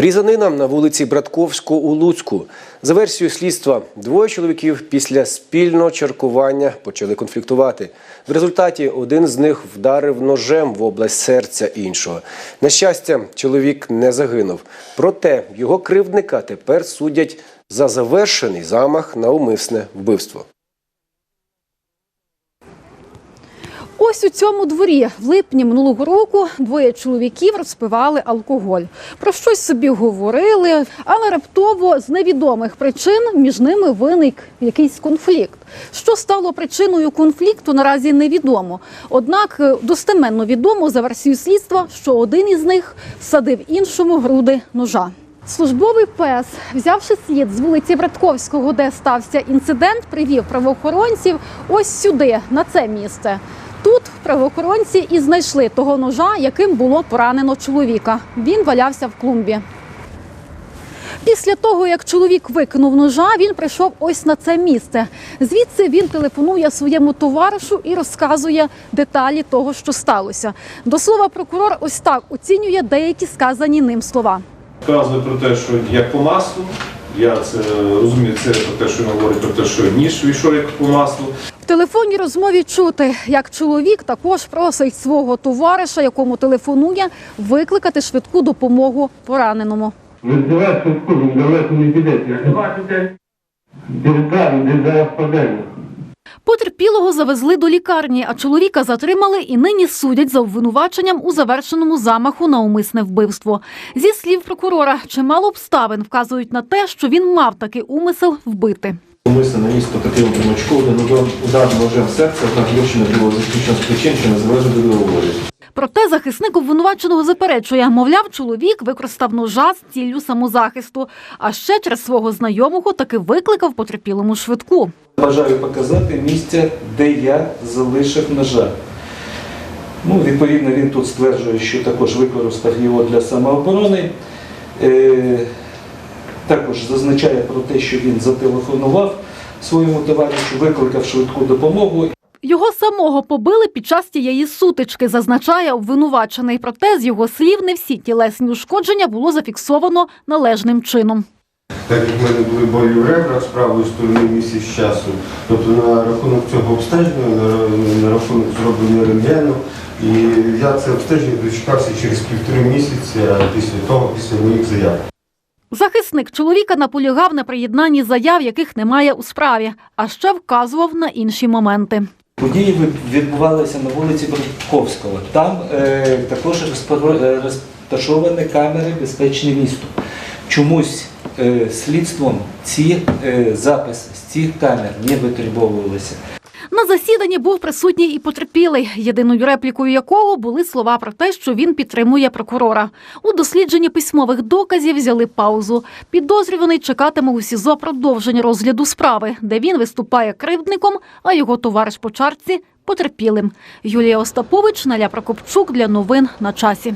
Різанина на вулиці Братковську у Луцьку. За версією слідства, двоє чоловіків після спільного чаркування почали конфліктувати. В результаті один з них вдарив ножем в область серця іншого. На щастя, чоловік не загинув. Проте його кривдника тепер судять за завершений замах на умисне вбивство. Ось у цьому дворі в липні минулого року двоє чоловіків розпивали алкоголь. Про щось собі говорили, але раптово з невідомих причин між ними виник якийсь конфлікт. Що стало причиною конфлікту, наразі невідомо. Однак е, достеменно відомо за версією слідства, що один із них всадив іншому груди ножа. Службовий пес, взявши слід з вулиці Братковського, де стався інцидент, привів правоохоронців ось сюди, на це місце. Тут правоохоронці і знайшли того ножа, яким було поранено чоловіка. Він валявся в клумбі. Після того, як чоловік викинув ножа, він прийшов ось на це місце. Звідси він телефонує своєму товаришу і розказує деталі того, що сталося. До слова, прокурор ось так оцінює деякі сказані ним слова. Вказує про те, що як по маслу. Я це розумію, це про те, що він говорить про те, що ніж війшов як по маслу. В телефонній розмові чути, як чоловік також просить свого товариша, якому телефонує, викликати швидку допомогу пораненому. Визивай швидку, він далеко не підете. Дірка, де зараз падає. Потерпілого завезли до лікарні, а чоловіка затримали і нині судять за обвинуваченням у завершеному замаху на умисне вбивство. Зі слів прокурора, чимало обставин вказують на те, що він мав такий умисел вбити. Умисно наніс потерпілому примачку удар, вложив серце, однак вирішено було заключено з причин, що не залежить до волі. Проте захисник обвинуваченого заперечує, мовляв, чоловік використав ножа з ціллю самозахисту, а ще через свого знайомого таки викликав потерпілому швидку. Бажаю показати місце, де я залишив ножа. Ну, відповідно, він тут стверджує, що також використав його для самооборони. Е, також зазначає про те, що він зателефонував своєму товаришу, викликав швидку допомогу. Його самого побили під час тієї сутички, зазначає обвинувачений. Проте, з його слів, не всі тілесні ушкодження було зафіксовано належним чином. Так як в мене були болі в ребрах з правої сторони місяць часу, тобто на рахунок цього обстеження, на, рахунок зроблення рентгену, і я це обстеження дочекався через півтори місяця після того, після моїх заяв. Захисник чоловіка наполягав на приєднанні заяв, яких немає у справі, а ще вказував на інші моменти. Події відбувалися на вулиці Братковського. Там е, також е, розташовані камери безпечне місто. Чомусь е, слідством ці е, записи з цих камер не витребовувалися. Засіданні був присутній і потерпілий, єдиною реплікою якого були слова про те, що він підтримує прокурора. У дослідженні письмових доказів взяли паузу. Підозрюваний чекатиме у СІЗО продовження розгляду справи, де він виступає кривдником, а його товариш по чарці потерпілим. Юлія Остапович, Наля Прокопчук для новин на часі.